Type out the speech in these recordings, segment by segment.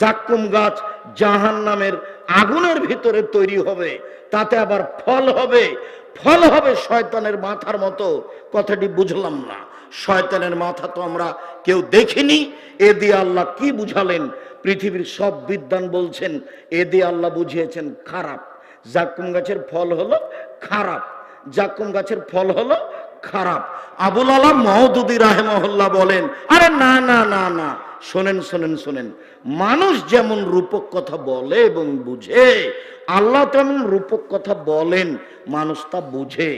জাক্কুম গাছ জাহান নামের আগুনের ভিতরে তৈরি হবে, তাতে আবার ফল হবে। ফল হবে শয়তানের মাথার মতো। কথাটি বুঝলাম না। শয়তানের মাথা তো আমরা কেউ দেখিনি। এ দিয়ে আল্লাহ কি বুঝালেন? পৃথিবীর সব বিদ্বান বলছেন, এ দিয়ে আল্লাহ বুঝিয়েছেন, খারাপ। জাক্কুম গাছের ফল হলো খারাপ। জাক্কুম গাছের ফল হলো খারাপ। আবুল আলাম মহদুদি রাহেমহল্লা বলেন, আরে না না না না। শোনেন শোনেন শোনেন। মানুষ যেমন রূপক কথা বলে এবং বুঝে, আল্লাহ তেমন রূপক কথা বলেন, মানুষ তা বুঝে।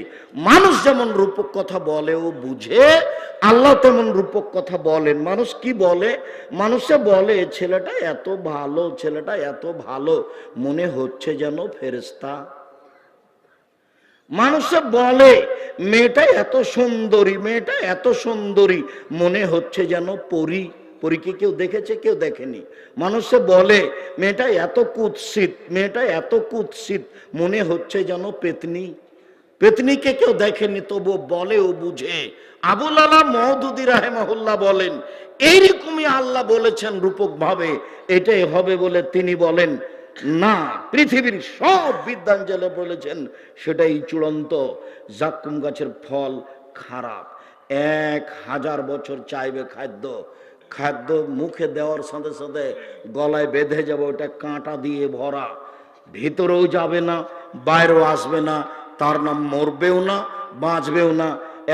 মানুষ যেমন রূপক কথা বলে ও বুঝে, আল্লাহ তেমন রূপক কথা বলেন। মানুষ কি বলে? মানুষে বলে, ছেলেটা এত ভালো, ছেলেটা এত ভালো। মনে হচ্ছে যেন ফেরেস্তা মানুষে বলে, মেয়েটা এত সুন্দরী, মেয়েটা এত সুন্দরী। মনে হচ্ছে যেন পরি। পরীকে কেউ দেখেছে? কেউ দেখেনি। মানুষে বলে, মেয়েটা এত কুৎসিত, মেয়েটা এত কুৎসিত, মনে হচ্ছে যেন পেতনি। পেতনিকে কেউ দেখেনি তবু বলে ও বুঝে। আবুল আলা মহদুদি রাহেমাহুল্লাহ বলেন, এইরকমই আল্লাহ বলেছেন রূপক ভাবে এটাই হবে বলে তিনি বলেন। না, পৃথিবীর সব বিদ্যাঞ্জলে বলেছেন, সেটাই চূড়ান্ত। জাক্কুম গাছের ফল খারাপ। এক হাজার বছর চাইবে খাদ্য খাদ্য মুখে দেওয়ার সাথে সাথে গলায় বেঁধে যাবে, ওটা কাঁটা দিয়ে ভরা। ভিতরেও যাবে না, বাইরেও আসবে না, তার নাম মরবেও না, বাঁচবেও না,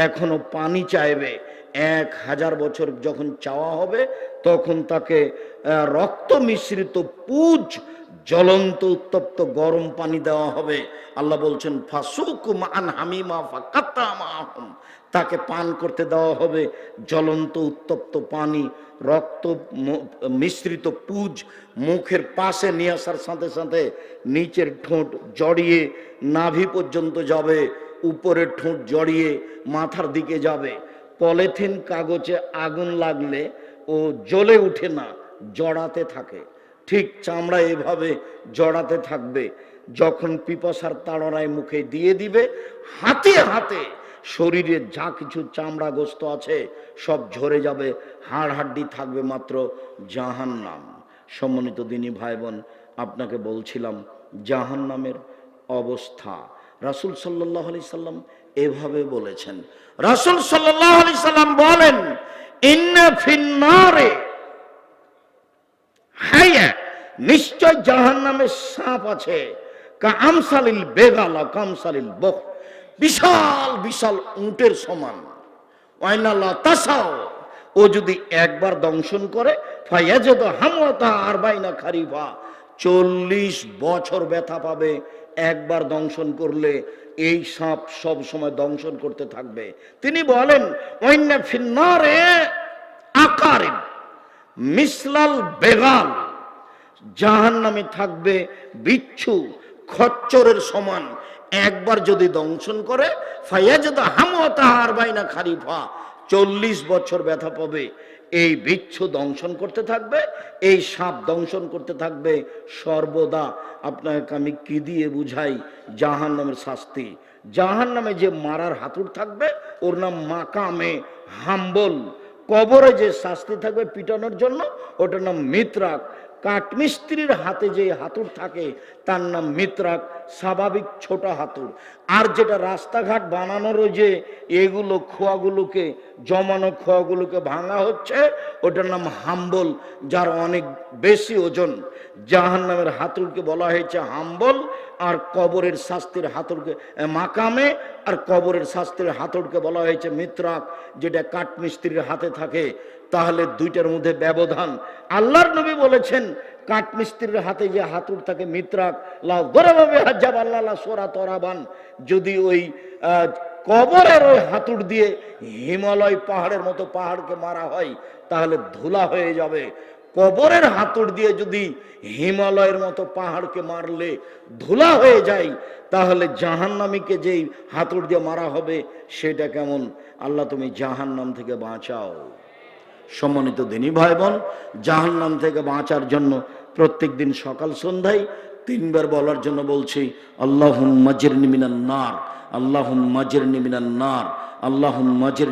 এখনও পানি চাইবে। এক হাজার বছর যখন চাওয়া হবে, তখন তাকে রক্ত মিশ্রিত পুজ জ্বলন্ত, উত্তপ্ত গরম পানি দেওয়া হবে। আল্লাহ বলছেন, ফাসুক মান হামিমা ফাকাত্তা মাহুম তাকে পান করতে দেওয়া হবে। জ্বলন্ত, উত্তপ্ত পানি, রক্ত মিশ্রিত পুজ মুখের পাশে নিয়ে আসার সাথে সাথে নিচের ঠোঁট জড়িয়ে নাভি পর্যন্ত যাবে, উপরের ঠোঁট জড়িয়ে মাথার দিকে যাবে। পলিথিন কাগজে আগুন লাগলে ও জ্বলে উঠে না, জড়াতে থাকে। ঠিক চামড়া এভাবে জড়াতে থাকবে, যখন পিপাসার তাড়নায় মুখে দিয়ে দিবে, হাতে হাতে শরীরে যা কিছু চামড়া গোস্ত আছে সব ঝরে যাবে হাড় হাড্ডি থাকবে মাত্র জাহান নাম সম্মানিত দিনী ভাই বোন আপনাকে বলছিলাম জাহান নামের অবস্থা। রাসুল সাল্লাহ আলি সাল্লাম এভাবে বলেছেন। রাসুল সাল্লাহ আলি সাল্লাম বলেন, ইন্না ফিন্নারে নিশ্চয় জাহান নামে সাপ আছে। কামসালিল বেগালা কামসালিল বক। বিশাল বিশাল উটের সমান। ওয়াইনাল্লাহ তাসাও ও যদি একবার দংশন করে, ফায়াজেদ হামতা আর বাইনা খারিফা। চল্লিশ বছর ব্যথা পাবে একবার দংশন করলে। এই সাপ সব সময় দংশন করতে থাকবে। তিনি বলেন, ওয়াইনা ফিন্নারে আকারিব, মিসলাল বেগাল। জাহান নামে থাকবে বিচ্ছু, খচ্চরের সমান। একবার যদি দংশন করে বাইনা খারিফা চল্লিশ বছর ব্যথা পাবে। এই বিচ্ছু দংশন করতে থাকবে, এই সাপ দংশন করতে থাকবে। সর্বদা আপনাকে আমি কি দিয়ে বুঝাই? জাহান নামের শাস্তি। জাহান নামে যে মারার হাতুর থাকবে, ওর নাম মাকামে হাম্বল। কবরে যে শাস্তি থাকবে পিটানোর জন্য, ওটার নাম মিত্রাক। কাঠমিস্ত্রির হাতে যে হাতুর থাকে, তার নাম মিত্রাক, স্বাভাবিক ছোট হাতুর আর যেটা রাস্তাঘাট বানানোর যে এগুলো খোয়াগুলোকে, জমানো খোয়াগুলোকে ভাঙা হচ্ছে, ওটার নাম হাম্বল, যার অনেক বেশি ওজন। জাহান নামের হাতুরকে বলা হয়েছে হাম্বল। আর কবরের শাস্তির হাতুরকে এ, মাকামে আর কবরের শাস্তির হাতুরকে বলা হয়েছে মিত্রাক যেটা কাঠমিস্ত্রির হাতে থাকে। তাহলে দুইটার মধ্যে ব্যবধান। আল্লাহর নবী বলেছেন কাঠমিস্ত্রির হাতে যে হাতুর থাকে মিত্রাক লাভ গরভাবে হাজাব আল্লাহ সোরা তরাবান। যদি ওই কবরের ওই হাতুর দিয়ে হিমালয় পাহাড়ের মতো পাহাড়কে মারা হয় তাহলে ধুলা হয়ে যাবে। কবরের হাতুড় দিয়ে যদি হিমালয়ের মতো পাহাড়কে মারলে ধুলা হয়ে যায়, তাহলে জাহান্নামীকে যেই হাতুড় দিয়ে মারা হবে, সেটা কেমন? আল্লাহ তুমি জাহান্নাম থেকে বাঁচাও। সম্মানিত দিনী ভাই বোন জাহান্নাম থেকে বাঁচার জন্য প্রত্যেক দিন সকাল সন্ধ্যায় তিনবার বলার জন্য বলছি আল্লাহ মজের নিমিনান নার। আল্লাহ মজের নিমিনার নার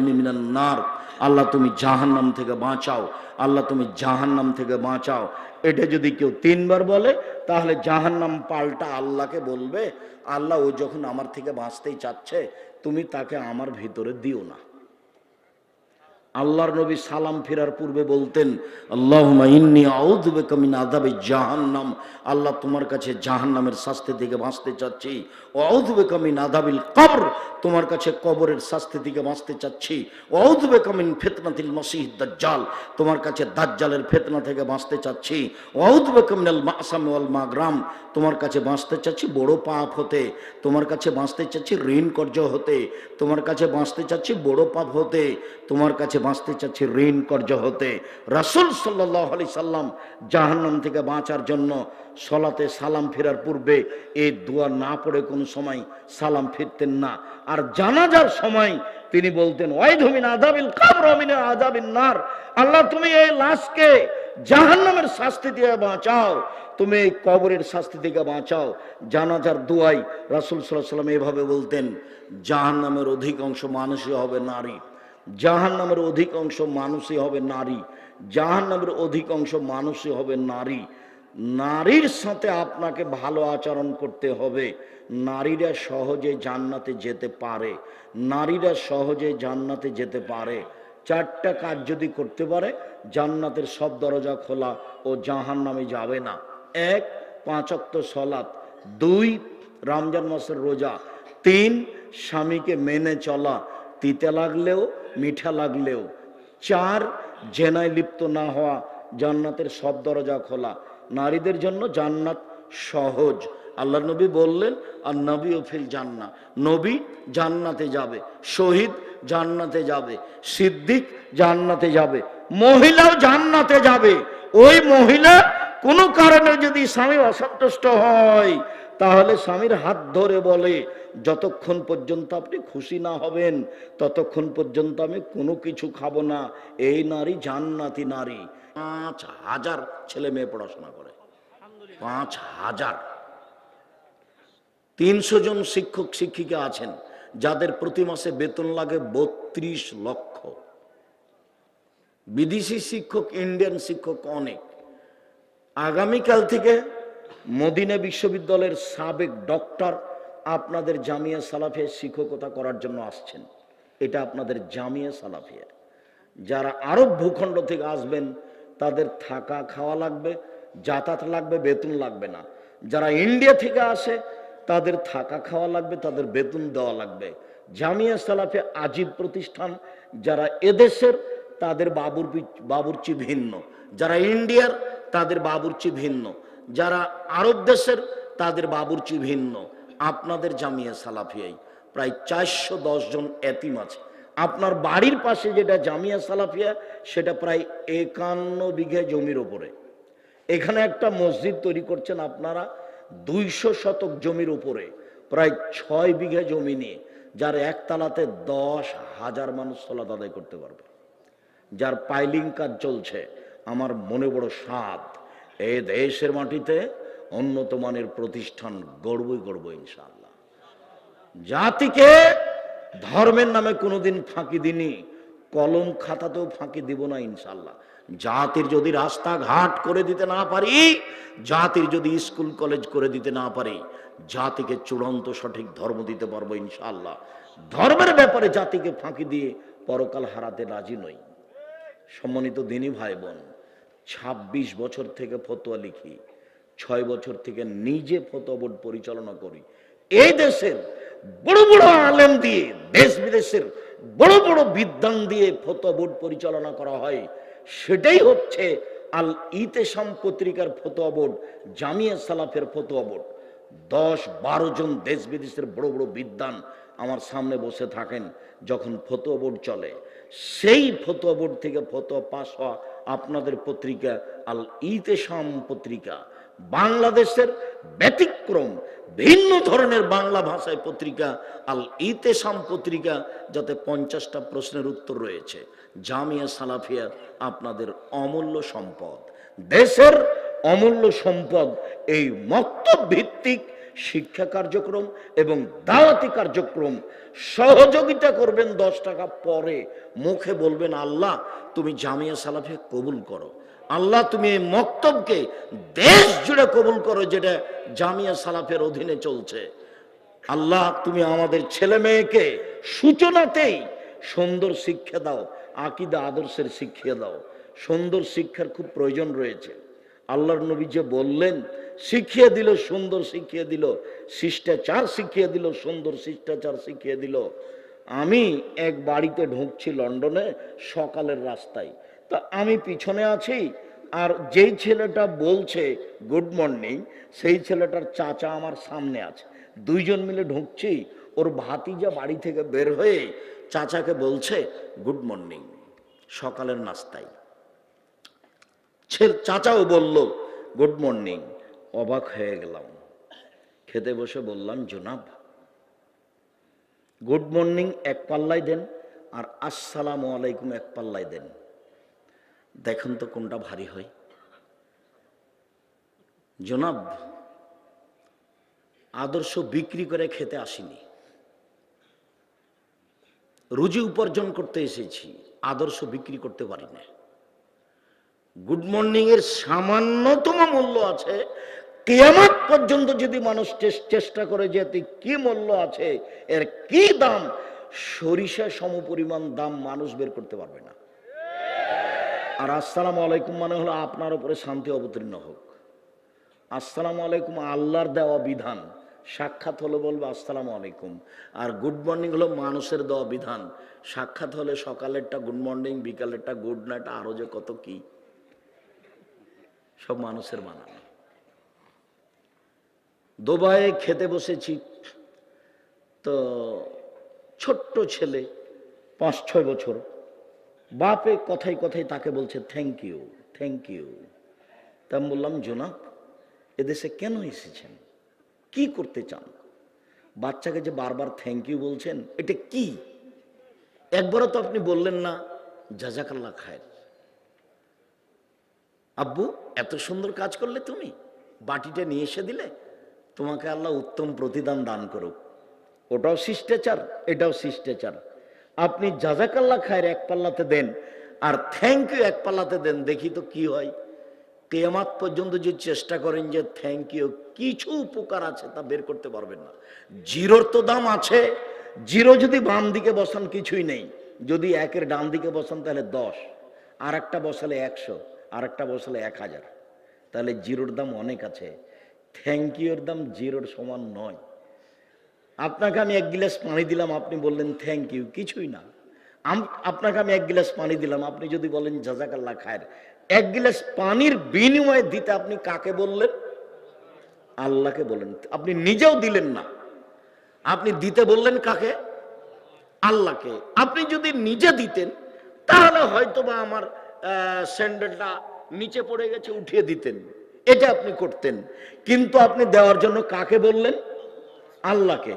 নিমিনার নার। আল্লাহ তুমি জাহান্নাম থেকে বাঁচাও, আল্লাহ তুমি জাহান্নাম থেকে বাঁচাও। এটা যদি কেউ তিনবার বলে, তাহলে জাহান্নাম পাল্টা আল্লাহকে বলবে, আল্লাহ ও যখন আমার থেকে বাঁচতেই চাচ্ছে, তুমি তাকে আমার ভিতরে দিও না। আল্লাহর নবী সালাম ফেরার পূর্বে বলতেন, আল্লাহুম্মা ইন্নী আউযু বিকা মিন জাহান্নাম। আল্লাহ তোমার কাছে জাহান্নামের শাস্তি থেকে বাঁচতে চাচ্ছি। ও আউযু বিকা কবর। তোমার কাছে কবরের শাস্তি থেকে বাঁচতে চাচ্ছি। ও আউযু বিকা মিন ফিতনাতিল দাজ্জাল। তোমার কাছে দাজ্জালের ফেতনা থেকে বাঁচতে চাচ্ছি। ও আউযু বিকা মিনাল মাসাম ওয়াল মাগরাম। তোমার কাছে বাঁচতে চাচ্ছি বড় পাপ হতে। তোমার কাছে বাঁচতে চাচ্ছি ঋণ কর্য হতে। তোমার কাছে বাঁচতে চাচ্ছি বড় পাপ হতে। তোমার কাছে বাঁচতে চাচ্ছি, ঋণ কর্য হতে। রাসুল সাল্লাহ আলি সাল্লাম জাহান্নাম থেকে বাঁচার জন্য সলাতে সালাম ফেরার পূর্বে এই দোয়া না পড়ে কোনো সময় সালাম ফিরতেন না। আর জানাজার সময় তিনি বলতেন ওয়াইধমিন আদাবিল কাবর অমিন আদাবিন নার। আল্লাহ, তুমি এই লাশকে জাহান্নামের শাস্তি দিয়ে বাঁচাও। তুমি এই কবরের শাস্তি থেকে বাঁচাও। জানাজার দুয়াই রাসুল সাল্লাহ সাল্লাম এভাবে বলতেন, জাহান্নামের অধিকাংশ মানুষই হবে নারী। জাহান নামের অধিকাংশ মানুষই হবে নারী। জাহান নামের অধিকাংশ মানুষই হবে নারী। নারীর সাথে আপনাকে ভালো আচরণ করতে হবে। নারীরা সহজে জান্নাতে যেতে পারে। নারীরা সহজে জান্নাতে যেতে পারে। চারটা কাজ যদি করতে পারে, জান্নাতের সব দরজা খোলা ও জাহান নামে যাবে না। এক পাঁচক্ত সলাৎ। দুই, রমজান মাসের রোজা। তিন, স্বামীকে মেনে চলা। তিতে লাগলেও মিঠা লাগলেও। চার, জেনায় লিপ্ত না হওয়া, জান্নাতের সব দরজা খোলা। নারীদের জন্য জান্নাত সহজ। আল্লাহ নবী বললেন, আর নবী ফিল জান্না নবী জান্নাতে যাবে, শহীদ জান্নাতে যাবে, সিদ্দিক জান্নাতে যাবে, মহিলাও জান্নাতে যাবে। ওই মহিলা কোনো কারণে যদি স্বামী অসন্তুষ্ট হয় তাহলে স্বামীর হাত ধরে বলে, যতক্ষণ পর্যন্ত আপনি খুশি না হবেন, ততক্ষণ পর্যন্ত আমি কোনো কিছু খাব না। এই নারী জান্নাতি নারী। পাঁচ হাজার ছেলে মেয়ে পড়াশোনা করে। পাঁচ হাজার। তিনশো জন শিক্ষক, শিক্ষিকা আছেন, যাদের প্রতি মাসে বেতন লাগে বত্রিশ লক্ষ। বিদেশি শিক্ষক, ইন্ডিয়ান শিক্ষক অনেক। আগামীকাল থেকে মদিনা বিশ্ববিদ্যালয়ের সাবেক ডক্টর আপনাদের জামিয়া সালাফিয়া শিক্ষকতা করার জন্য আসছেন। এটা আপনাদের জামিয়া সালাফিয়া। যারা আরব ভূখণ্ড থেকে আসবেন, তাদের থাকা খাওয়া লাগবে, যাতায়াত লাগবে, বেতন লাগবে না। যারা ইন্ডিয়া থেকে আসে, তাদের থাকা খাওয়া লাগবে, তাদের বেতন দেওয়া লাগবে। জামিয়া সালাফে আজীব প্রতিষ্ঠান। যারা এদেশের, তাদের বাবুর বাবুর্চি ভিন্ন। যারা ইন্ডিয়ার, তাদের বাবুর্চি ভিন্ন। যারা আরব দেশের, তাদের বাবুর্চি ভিন্ন। আপনাদের জামিয়া সালাফিয়াই। প্রায় চারশো দশ জন এতিম আছে। আপনার বাড়ির পাশে যেটা জামিয়া সালাফিয়া, সেটা প্রায় একান্ন বিঘে জমির ওপরে। এখানে একটা মসজিদ তৈরি করছেন আপনারা, দুইশো শতক জমির উপরে প্রায় ছয় বিঘা জমি নিয়ে, যার একতলাতে দশ হাজার মানুষ সলাত আদায় করতে পারবে। যার পাইলিং কাজ চলছে, আমার মনে বড় স্বাদ। এই দেশের মাটিতে উন্নত মানের প্রতিষ্ঠান গড়বই গড়ব ইনশাল্লাহ জাতিকে ধর্মের নামে কোনোদিন ফাঁকি দিনি কলম খাতাতেও ফাঁকি দিব না ইনশাল্লাহ জাতির যদি রাস্তাঘাট করে দিতে না পারি, জাতির যদি স্কুল, কলেজ করে দিতে না পারি, জাতিকে চূড়ান্ত সঠিক ধর্ম দিতে পারব ইনশাল্লাহ ধর্মের ব্যাপারে জাতিকে ফাঁকি দিয়ে পরকাল হারাতে রাজি নই। সম্মানিত দিনী ভাই বোন ২৬ বছর থেকে ফতোয়া লিখি, ছয় বছর থেকে নিজে ফতোয়া বোর্ড পরিচালনা করি। এই দেশের বড় বড় আলেম দিয়ে, দেশ বিদেশের বড় বড় বিদ্যান দিয়ে ফতোয়া বোর্ড পরিচালনা করা হয়। সেটাই হচ্ছে আল ইতেসাম পত্রিকার ফতোয়া বোর্ড, জামিয়া সালাফের ফতোয়া বোর্ড। দশ বারো জন দেশ বিদেশের বড় বড় বিদ্যান আমার সামনে বসে থাকেন যখন ফতোয়া বোর্ড চলে। সেই ফতোয়া বোর্ড থেকে ফতোয়া পাস হওয়া আপনাদের পত্রিকা, আল ইতেসাম পত্রিকা। বাংলাদেশের ব্যতিক্রম, ভিন্ন ধরনের বাংলা ভাষায় পত্রিকা, আল ইতেসাম পত্রিকা, যাতে পঞ্চাশটা প্রশ্নের উত্তর রয়েছে। জামিয়া সালাফিয়া আপনাদের অমূল্য সম্পদ। দেশের অমূল্য সম্পদ এই মক্তব ভিত্তিক শিক্ষা কার্যক্রম এবং দাওয়াতি কার্যক্রম সহযোগিতা করবেন দশ টাকা পরে। মুখে বলবেন, আল্লাহ, তুমি জামিয়া সালাফে কবুল করো। আল্লাহ, তুমি এই মক্তবকে দেশ জুড়ে কবুল করো যেটা জামিয়া সালাফের অধীনে চলছে। আল্লাহ, তুমি আমাদের ছেলে মেয়েকে সূচনাতেই সুন্দর শিক্ষা দাও, আকিদা আদর্শের শিক্ষা দাও। সুন্দর শিক্ষার খুব প্রয়োজন রয়েছে। আল্লাহর নবী যে বললেন, শিখিয়ে দিল, সুন্দর শিখিয়ে দিল, শিষ্টাচার শিখিয়ে দিল, সুন্দর শিষ্টাচার শিখিয়ে দিল। আমি এক বাড়িতে ঢুকছি লন্ডনে সকালের রাস্তায়। তা আমি পিছনে আছি আর যেই ছেলেটা বলছে, গুড মর্নিং সেই ছেলেটার চাচা আমার সামনে আছে। দুইজন মিলে ঢুকছি, ওর ভাতিজা বাড়ি থেকে বের হয়ে চাচাকে বলছে, গুড মর্নিং সকালের নাস্তায়। ছেলে চাচাও বলল গুড মর্নিং অবাক হয়ে গেলাম। খেতে বসে বললাম, জনাব গুড মর্নিং এক পাল্লায় দেন আর আসসালামু আলাইকুম এক পাল্লায় দেন। দেখুন তো কোনটা ভারী হয়। জনাব, আদর্শ বিক্রি করে খেতে আসিনি। রুজি উপার্জন করতে এসেছি, আদর্শ বিক্রি করতে পারি না। গুড মর্নিং এর সামান্যতম মূল্য আছে। কেয়ামত পর্যন্ত যদি মানুষ চেষ্টা করে যে এতে কি মূল্য আছে, এর কি দাম, সরিষা সমপরিমাণ দাম মানুষ বের করতে পারবে না। আর আসসালামু আলাইকুম মানে হলো আপনার উপরে শান্তি অবতীর্ণ হোক। আসসালামু আলাইকুম, আল্লাহর দেওয়া বিধান। সাক্ষাৎ হলো বলবে আসসালামু আলাইকুম। আর গুড মর্নিং হলো মানুষের দেওয়া বিধান। সাক্ষাৎ হলে সকালেরটা গুড মর্নিং বিকালেরটা গুড নাইট আরও যে কত কি। সব মানুষের বানানো। দুবাইয়ে খেতে বসেছি, তো ছোট্ট ছেলে পাঁচ ছয় বছর, বাপে কথাই কথাই তাকে বলছে থ্যাংক ইউ থ্যাংক ইউ তা আমি বললাম, জোনাব, এদেশে কেন এসেছেন? কি করতে চান? বাচ্চাকে যে বারবার থ্যাংক ইউ বলছেন, এটা কি? একবারও তো আপনি বললেন না জাজাকাল্লা খায়ের। আব্বু, এত সুন্দর কাজ করলে তুমি? বাটিটা নিয়ে এসে দিলে? তোমাকে আল্লাহ উত্তম প্রতিদান দান করুক। ওটাও শিষ্টাচার, এটাও শিষ্টাচার। আপনি জাজাকাল্লা খায়ের এক পাল্লাতে দেন, আর থ্যাংক ইউ এক পাল্লাতে দেন, দেখি তো কি হয়। কেয়ামাত পর্যন্ত যে চেষ্টা করেন যে থ্যাংক ইউ কিছু উপকার আছে তা বের করতে পারবেন না। জিরোর তো দাম আছে। জিরো যদি বাম দিকে বসান কিছুই নেই। যদি একের ডান দিকে বসান তাহলে দশ আর একটা বসালে একশো। আর একটা বসালে এক হাজার। তাহলে জিরোর দাম অনেক আছে। থ্যাংক ইউর দাম জিরোর সমান নয়। আপনাকে আমি এক গিলাস পানি দিলাম, আপনি বললেন থ্যাংক ইউ কিছুই না। আপনাকে আমি এক গিলাস পানি দিলাম, আপনি যদি বলেন জাজাকাল্লা খায়ের। এক গিলাস পানির বিনিময়ে দিতে আপনি কাকে বললেন? আল্লাহকে বললেন আপনি নিজেও দিলেন না। আপনি দিতে বললেন কাকে? আল্লাহকে। আপনি যদি নিজে দিতেন, তাহলে হয়তো বা আমার স্যান্ডেলটা নিচে পড়ে গেছে, উঠিয়ে দিতেন। এটা আপনি করতেন। কিন্তু আপনি দেওয়ার জন্য কাকে বললেন? আল্লাহকে।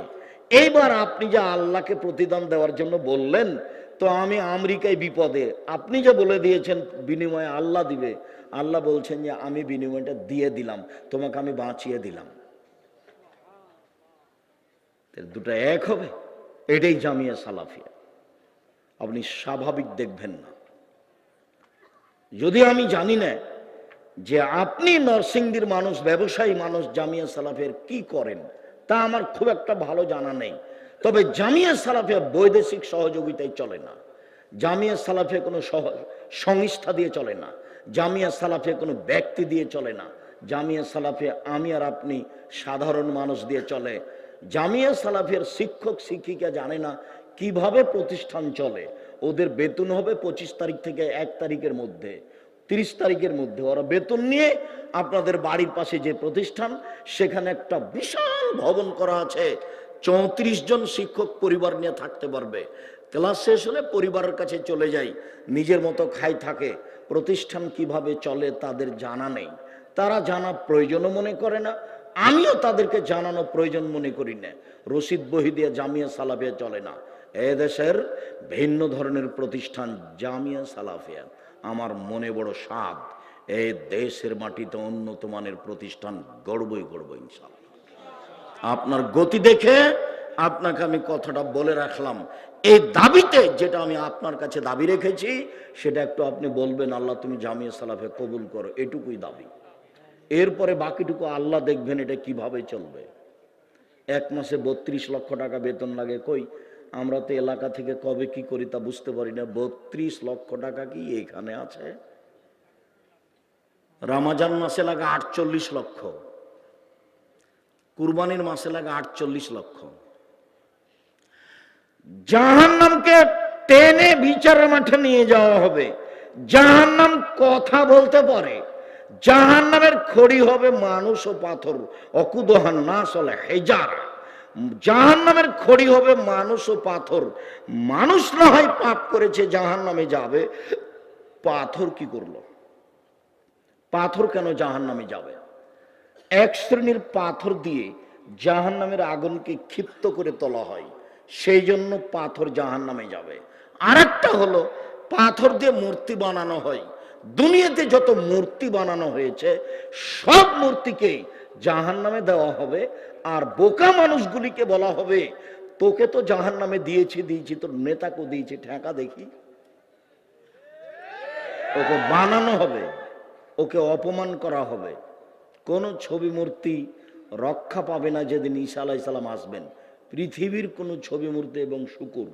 এইবার আপনি যে আল্লাহকে প্রতিদান দেওয়ার জন্য বললেন, তো আমি আমেরিকায় বিপদে। আপনি যে বলে দিয়েছেন, বিনিময়ে আল্লাহ দিবে। আল্লাহ বলছেন যে, আমি বিনিময়টা দিয়ে দিলাম, তোমাকে আমি বাঁচিয়ে দিলাম। দুটো এক হবে। এটাই জামিয়া সালাফিয়া। আপনি স্বাভাবিক দেখবেন না। যদি আমি জানি না যে আপনি নরসিংদীর মানুষ, ব্যবসায়ী মানুষ জামিয়া সালাফের কি করেন, তা আমার খুব একটা ভালো জানা নেই। তবে জামিয়া সালাফে বৈদেশিক সহযোগিতায় চলে না। জামিয়া সালাফে কোনো সংস্থা দিয়ে চলে না। জামিয়া সালাফে কোনো ব্যক্তি দিয়ে চলে না। জামিয়া সালাফে আমি আর আপনি সাধারণ মানুষ দিয়ে চলে। জামিয়া সালাফের শিক্ষক, শিক্ষিকা জানে না কীভাবে প্রতিষ্ঠান চলে? ওদের বেতন হবে পঁচিশ তারিখ থেকে এক তারিখের মধ্যে, তিরিশ তারিখের মধ্যে। ওরা বেতন নিয়ে আপনাদের বাড়ির পাশে যে প্রতিষ্ঠান, সেখানে একটা বিশাল ভবন করা আছে। চৌত্রিশ জন শিক্ষক পরিবার নিয়ে থাকতে পারবে। ক্লাস শেষ হলে পরিবারের কাছে চলে যাই। নিজের মতো খাই থাকে। প্রতিষ্ঠান কীভাবে চলে তাদের জানা নেই। তারা জানা প্রয়োজনও মনে করে না। আমিও তাদেরকে জানানো প্রয়োজন মনে করি না। রশিদ বহি দিয়ে জামিয়া সালাফিয়া চলে না। এ দেশের ভিন্ন ধরনের প্রতিষ্ঠান জামিয়া সালাফিয়া। আমার মনে বড় স্বাদ এই দেশের মাটিতে উন্নত মানের প্রতিষ্ঠান গড়বই গড়ব ইনশাল্লাহ আপনার গতি দেখে আপনাকে আমি কথাটা বলে রাখলাম। এই দাবিতে যেটা আমি আপনার কাছে দাবি রেখেছি, সেটা একটু আপনি বলবেন, আল্লাহ তুমি জামিয়া সালাফে কবুল করো, এটুকুই দাবি। এরপরে বাকিটুকু আল্লাহ দেখবেন এটা কীভাবে চলবে। এক মাসে বত্রিশ লক্ষ টাকা বেতন লাগে, কই? আমরা তো এলাকা থেকে কবে কি করি তা বুঝতে পারি না। বত্রিশ লক্ষ টাকা কি এখানে আছে? রামাজান মাসে লাগে আটচল্লিশ লক্ষ। কুরবানির মাসে লাগে আটচল্লিশ লক্ষ। জাহান্নামকে টেনে বিচারের মাঠে নিয়ে যাওয়া হবে। জাহান্নাম কথা বলতে পারে। জাহান্নামের খড়ি হবে মানুষ ও পাথর। অকুদহান না চলে হেজার। জাহান্নামের খড়ি হবে মানুষ ও পাথর। মানুষ না হয় পাপ করেছে, জাহান্নামে যাবে। পাথর কি করল? পাথর কেন জাহান্নামে যাবে? এক শ্রেণির পাথর দিয়ে জাহান নামের আগুনকে ক্ষিপ্ত করে তোলা হয়। সেই জন্য পাথর জাহান নামে যাবে। আর একটা হলো, পাথর দিয়ে মূর্তি বানানো হয়। দুনিয়াতে যত মূর্তি বানানো হয়েছে, সব মূর্তিকে জাহান নামে দেওয়া হবে। আর বোকা মানুষগুলিকে বলা হবে, তোকে তো জাহান নামে দিয়েছি দিয়েছি, তোর নেতাকে দিয়েছি, ঠেকা দেখি। ওকে বানানো হবে, ওকে অপমান করা হবে। কোন ছবি মূর্তি রক্ষা পাবে না যেদিন ঈসা আলাইসাল্লাম আসবেন। পৃথিবীর কোনো ছবি মূর্তি এবং শুকুর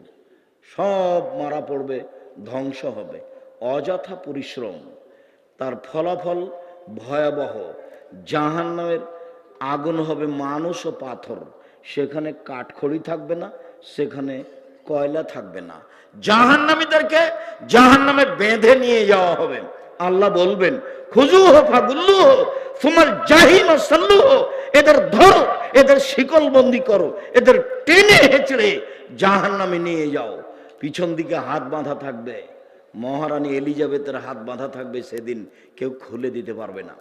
সব মারা পড়বে, ধ্বংস হবে, অযথা পরিশ্রম। তার ফলাফল ভয়াবহ। জাহান্নামের আগুন হবে মানুষ ও পাথর। সেখানে কাঠখড়ি থাকবে না, সেখানে কয়লা থাকবে না। জাহান্নামীদেরকে জাহান্নামে বেঁধে নিয়ে যাওয়া হবে। আল্লাহ বলবেন খুজু হো, ফাগুল্লু হো তোমার জাহিম সাল্লু হো, এদের ধরো, এদের শিকল বন্দি করো, এদের টেনে হেঁচড়ে জাহান্নামে নিয়ে যাও। পিছন দিকে হাত বাঁধা থাকবে। মহারানী এলিজাবেথের হাত বাঁধা থাকবে সেদিন কেউ খুলে দিতে পারবে না।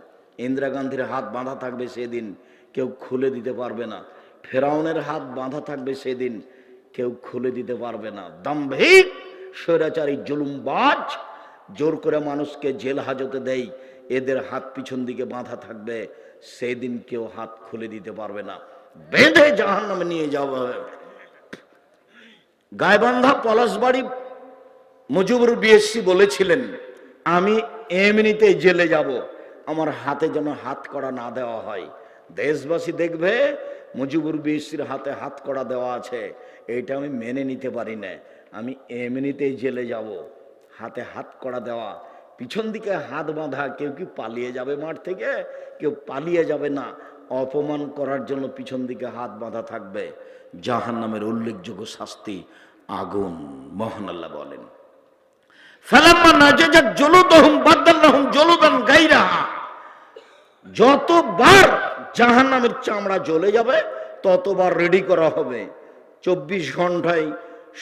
ইন্দিরা গান্ধীর হাত বাঁধা থাকবে সেদিন, কেউ খুলে দিতে পারবে না। ফেরাউনের হাত বাঁধা থাকবে সেদিন, কেউ খুলে দিতে পারবে না। দাম্ভিক, স্বৈরাচারী জুলুমবাজ, জোর করে মানুষকে জেল হাজতে দেয় এদের হাত পিছন দিকে বাঁধা থাকবে, সেদিন কেউ হাত খুলে দিতে পারবে না। বেঁধে জাহান নামে নিয়ে যাওয়া হবে গায়বান্ধা পলাশবাড়ি মুজিবুর বিএসসি বলেছিলেন, আমি এমনিতে জেলে যাব। আমার হাতে যেন হাত করা না দেওয়া হয়। দেশবাসী দেখবে, মুজিবুর বিএসসির হাতে হাত করা দেওয়া আছে। এটা আমি মেনে নিতে পারি না। আমি এমনিতেই জেলে যাব। হাতে হাত করা দেওয়া। পিছন দিকে হাত বাঁধা, কেউ কি পালিয়ে যাবে মাঠ থেকে? কেউ পালিয়ে যাবে না। অপমান করার জন্য পিছন দিকে হাত বাঁধা থাকবে। জাহান নামের উল্লেখযোগ্য শাস্তি আগুন, মহান আল্লাহ বলেন। ফালাম্মা নাজাজাত জলুদহুম বাদদাল্লাহুম জলুদান গায়রাহা। যতবার জাহান্নামের চামড়া জ্বলে যাবে, ততবার রেডি করা হবে। চব্বিশ ঘন্টায়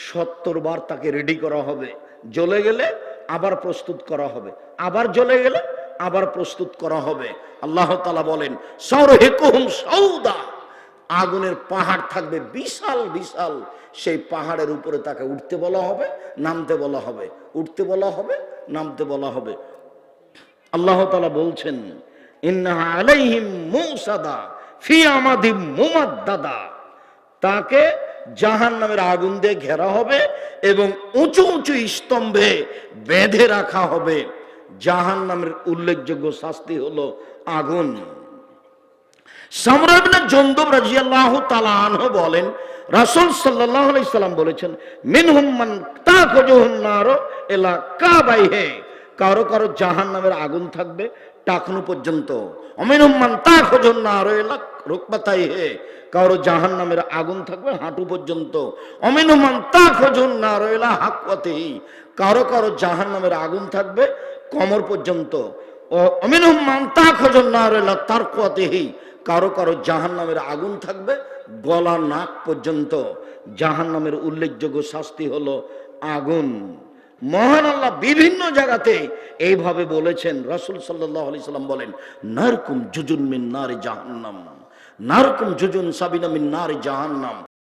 সত্তর বার তাকে রেডি করা হবে। জ্বলে গেলে আবার প্রস্তুত করা হবে। আবার জ্বলে গেলে আবার প্রস্তুত করা হবে। আল্লাহ তালা বলেন সৌর হেকুহুম সৌদা আগুনের পাহাড় থাকবে বিশাল বিশাল। সেই পাহাড়ের উপরে তাকে উঠতে বলা হবে, নামতে বলা হবে। উঠতে বলা হবে, নামতে বলা হবে। আল্লাহ তালা বলছেন তাকে জাহান নামের আগুন দিয়ে ঘেরা হবে এবং উঁচু উঁচু স্তম্ভে বেঁধে রাখা হবে। জাহান নামের উল্লেখযোগ্য শাস্তি হলো আগুন। বলেন, রাসুল সাল্লাম বলেছেন, মিনহুম মান তাখজুহুন্নার এলা কাবাইহে। কারও কারও জাহান নামের আগুন থাকবে, টাকনু পর্যন্ত। অমিনুম্মান তা খোঁজন না আরও এলাক হে। কারও জাহান নামের আগুন থাকবে হাঁটু পর্যন্ত। অমিনুমান তা খোঁজন না আরও এলা হাকুয়াতেই কারও কারও জাহান নামের আগুন থাকবে কমর পর্যন্ত। ও অমিনুমান তা খোঁজন না আরও তার কুয়াতেহি কারও কারও জাহান নামের আগুন থাকবে গলা নাক পর্যন্ত। জাহান নামের উল্লেখযোগ্য শাস্তি হলো আগুন। মহান আল্লাহ বিভিন্ন জায়গাতে এইভাবে বলেছেন, রসুল সাল্লাহ আলি সাল্লাম বলেন, নারকুম জুজুন মিন নারে জাহান্নাম, নারকুম জুজুন সাবিনা মিন নারে জাহান্নাম।